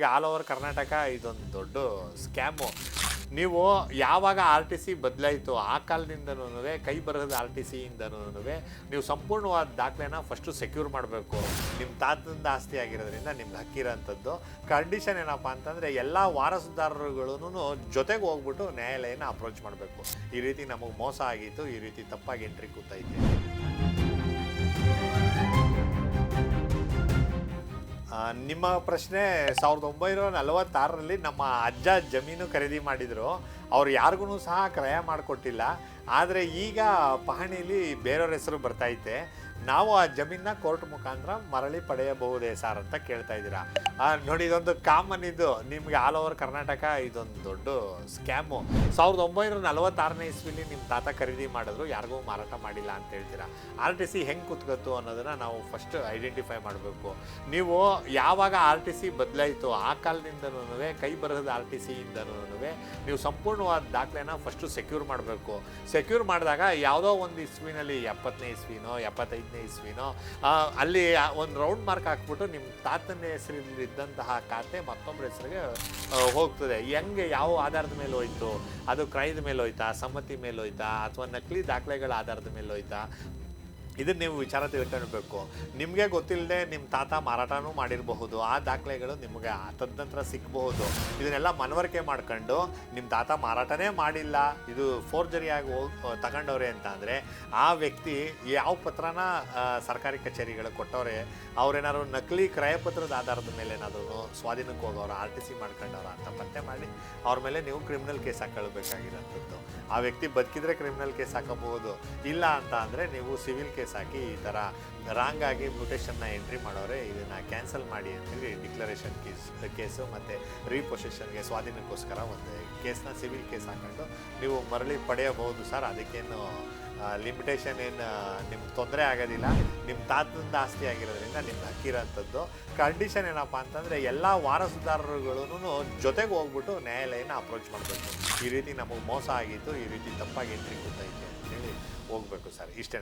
ನಿಮಗೆ all over Karnataka ಇದೊಂದು ದೊಡ್ಡ ಸ್ಕ್ಯಾಮು ನೀವು ಯಾವಾಗ ಆರ್ ಟಿ ಸಿ ಬದಲಾಯಿತು ಆ ಕಾಲದಿಂದನೂ ಕೈ ಬರೋದು ಆರ್ ಟಿ ಸಿಯಿಂದನೂ ನೀವು ಸಂಪೂರ್ಣವಾದ ದಾಖಲೆನ ಫಸ್ಟು ಸೆಕ್ಯೂರ್ ಮಾಡಬೇಕು. ನಿಮ್ಮ ತಾತನಿಂದ ಆಸ್ತಿ ಆಗಿರೋದ್ರಿಂದ ನಿಮ್ಗೆ ಹಕ್ಕಿರೋಂಥದ್ದು. ಕಂಡೀಷನ್ ಏನಪ್ಪ ಅಂತಂದರೆ ಎಲ್ಲ ವಾರಸುದಾರರುಗಳೂ ಜೊತೆಗೆ ಹೋಗ್ಬಿಟ್ಟು ನ್ಯಾಯಾಲಯನ ಅಪ್ರೋಚ್ ಮಾಡಬೇಕು. ಈ ರೀತಿ ನಮಗೆ ಮೋಸ ಆಗಿತ್ತು, ಈ ರೀತಿ ತಪ್ಪಾಗಿ ಎಂಟ್ರಿ ಕೂತೈತೆ. ನಿಮ್ಮ ಪ್ರಶ್ನೆ ಸಾವಿರದ ಒಂಬೈನೂರ ನಲವತ್ತಾರರಲ್ಲಿ ನಮ್ಮ ಅಜ್ಜ ಜಮೀನು ಖರೀದಿ ಮಾಡಿದರು. ಅವ್ರು ಯಾರಿಗೂ ಸಹ ಕ್ರಯ ಮಾಡಿಕೊಟ್ಟಿಲ್ಲ. ಆದರೆ ಈಗ ಪಹಣಿಲಿ ಬೇರೆಯವ್ರ ಹೆಸರು ಬರ್ತೈತೆ ನಾವು ಆ ಜಮೀನ ಕೋರ್ಟ್ ಮುಖಾಂತರ ಮರಳಿ ಪಡೆಯಬಹುದೇ ಸರ್ ಅಂತ ಕೇಳ್ತಾ ಇದ್ದೀರಾ. ನೋಡಿ, ಇದೊಂದು ಕಾಮನ್ ಇದು. ನಿಮಗೆ ಆಲ್ ಓವರ್ ಕರ್ನಾಟಕ ಇದೊಂದು ದೊಡ್ಡ ಸ್ಕ್ಯಾಮು. ಸಾವಿರದ ಒಂಬೈನೂರ ನಲವತ್ತಾರನೇ ಇಸ್ವಿಲಿ ನಿಮ್ಮ ತಾತ ಖರೀದಿ ಮಾಡಿದ್ರು, ಯಾರಿಗೂ ಮಾರಾಟ ಮಾಡಿಲ್ಲ ಅಂತ ಹೇಳ್ತೀರಾ. ಆರ್ ಟಿ ಸಿ ಹೆಂಗೆ ಕುತ್ಕತ್ತು ಅನ್ನೋದನ್ನು ನಾವು ಫಸ್ಟ್ ಐಡೆಂಟಿಫೈ ಮಾಡಬೇಕು. ನೀವು ಯಾವಾಗ ಆರ್ ಟಿ ಸಿ ಬದಲಾಯಿತು, ಆ ಕಾಲದಿಂದನೂ ಕೈ ಬರೋದು ಆರ್ ಟಿ ಸಿಯಿಂದನೂ ನೀವು ಸಂಪೂರ್ಣವಾದ ದಾಖಲೆನ ಫಸ್ಟು ಸೆಕ್ಯೂರ್ ಮಾಡಬೇಕು. ಸೆಕ್ಯೂರ್ ಮಾಡಿದಾಗ ಯಾವುದೋ ಒಂದು ಇಸ್ವಿನಲ್ಲಿ ಎಪ್ಪತ್ತನೇ ಇಸ್ವಿನೋ, ಎಪ್ಪತ್ತೈದನೇ ಇಸ್ವಿನೋ ಅಲ್ಲಿ ಒಂದು ರೌಂಡ್ ಮಾರ್ಕ್ ಹಾಕ್ಬಿಟ್ಟು ನಿಮ್ಮ ತಾತನ ಹೆಸರಲ್ಲಿ ಇದ್ದಂತಹ ಖಾತೆ ಮತ್ತೊಬ್ಬರ ಹೆಸರಿಗೆ ಹೋಗ್ತದೆ. ಹೆಂಗೆ, ಯಾವ ಆಧಾರದ ಮೇಲೆ ಹೋಯ್ತು? ಅದು ಕ್ರಯದ ಮೇಲೆ ಹೋಯ್ತಾ? ಸಮ್ಮತಿ ಮೇಲೆ ಹೋಯ್ತಾ? ಅಥವಾ ನಕಲಿ ದಾಖಲೆಗಳ ಆಧಾರದ ಮೇಲೆ ಹೋಯ್ತಾ? ಇದನ್ನ ನೀವು ವಿಚಾರ ತಿಳ್ಕೊಳ್ಬೇಕು ನಿಮಗೆ ಗೊತ್ತಿಲ್ಲದೆ ನಿಮ್ಮ ತಾತ ಮಾರಾಟನೂ ಮಾಡಿರಬಹುದು, ಆ ದಾಖಲೆಗಳು ನಿಮಗೆ ತದನಂತರ ಸಿಕ್ಕಬಹುದು ಇದನ್ನೆಲ್ಲ ಮನವರಿಕೆ ಮಾಡ್ಕೊಂಡು ನಿಮ್ಮ ತಾತ ಮಾರಾಟನೇ ಮಾಡಿಲ್ಲ, ಇದು ಫೋರ್ಜರಿಯಾಗಿ ಹೋಗಿ ತಗೊಂಡವ್ರೆ ಅಂತ ಅಂದರೆ ಆ ವ್ಯಕ್ತಿ ಯಾವ ಪತ್ರನ ಸರ್ಕಾರಿ ಕಚೇರಿಗಳು ಕೊಟ್ಟವ್ರೆ, ಅವ್ರೇನಾದ್ರು ನಕಲಿ ಕ್ರಯಪತ್ರದ ಆಧಾರದ ಮೇಲೆ ಏನಾದರೂ ಸ್ವಾಧೀನಕ್ಕೆ ಹೋಗೋರು, ಆರ್ ಟಿ ಸಿ ಮಾಡ್ಕೊಂಡವ್ರ ಅಂತ ಪತ್ತೆ ಮಾಡಿ ಅವ್ರ ಮೇಲೆ ನೀವು ಕ್ರಿಮಿನಲ್ ಕೇಸ್ ಹಾಕೊಳ್ಬೇಕಾಗಿರೋಂಥದ್ದು. ಆ ವ್ಯಕ್ತಿ ಬದುಕಿದ್ರೆ ಕ್ರಿಮಿನಲ್ ಕೇಸ್ ಹಾಕಬಹುದು, ಇಲ್ಲ ಅಂತ ಅಂದರೆ ನೀವು ಸಿವಿಲ್ ಕೇಸ್ ಹಾಕಿ ಈ ಥರ ರಾಂಗ್ ಆಗಿ ಮ್ಯೂಟೇಷನ್ನ ಎಂಟ್ರಿ ಮಾಡೋರೆ, ಇದನ್ನು ಕ್ಯಾನ್ಸಲ್ ಮಾಡಿ ಅಂತೇಳಿ ಡಿಕ್ಲರೇಷನ್ ಕೇಸ್ ಕೇಸು ಮತ್ತು ರೀಪೊಸೆಷನ್ಗೆ ಸ್ವಾಧೀನಕ್ಕೋಸ್ಕರ ಒಂದು ಕೇಸ್ನ ಸಿವಿಲ್ ಕೇಸ್ ಹಾಕೊಂಡು ನೀವು ಮರಳಿ ಪಡೆಯಬಹುದು ಸರ್ ಅದಕ್ಕೇನು ಲಿಮಿಟೇಷನ್ ಏನು ನಿಮ್ಗೆ ತೊಂದರೆ ಆಗೋದಿಲ್ಲ. ನಿಮ್ಮ ತಾತದಿಂದ ಆಸ್ತಿ ಆಗಿರೋದ್ರಿಂದ ನಿಮ್ಗೆ ಹಕ್ಕಿರೋಂಥದ್ದು ಕಂಡೀಷನ್ ಏನಪ್ಪ ಅಂತಂದರೆ ಎಲ್ಲ ವಾರಸುದಾರರುಗಳೂ ಜೊತೆಗೆ ಹೋಗ್ಬಿಟ್ಟು ನ್ಯಾಯಾಲಯನ ಅಪ್ರೋಚ್ ಮಾಡಬೇಕು. ಈ ರೀತಿ ನಮಗೆ ಮೋಸ ಆಗಿತ್ತು, ಈ ರೀತಿ ತಪ್ಪಾಗಿ ಎಂಟ್ರಿ ಕೂತೈತೆ ಅಂತೇಳಿ ಹೋಗಬೇಕು ಸರ್ ಇಷ್ಟೇ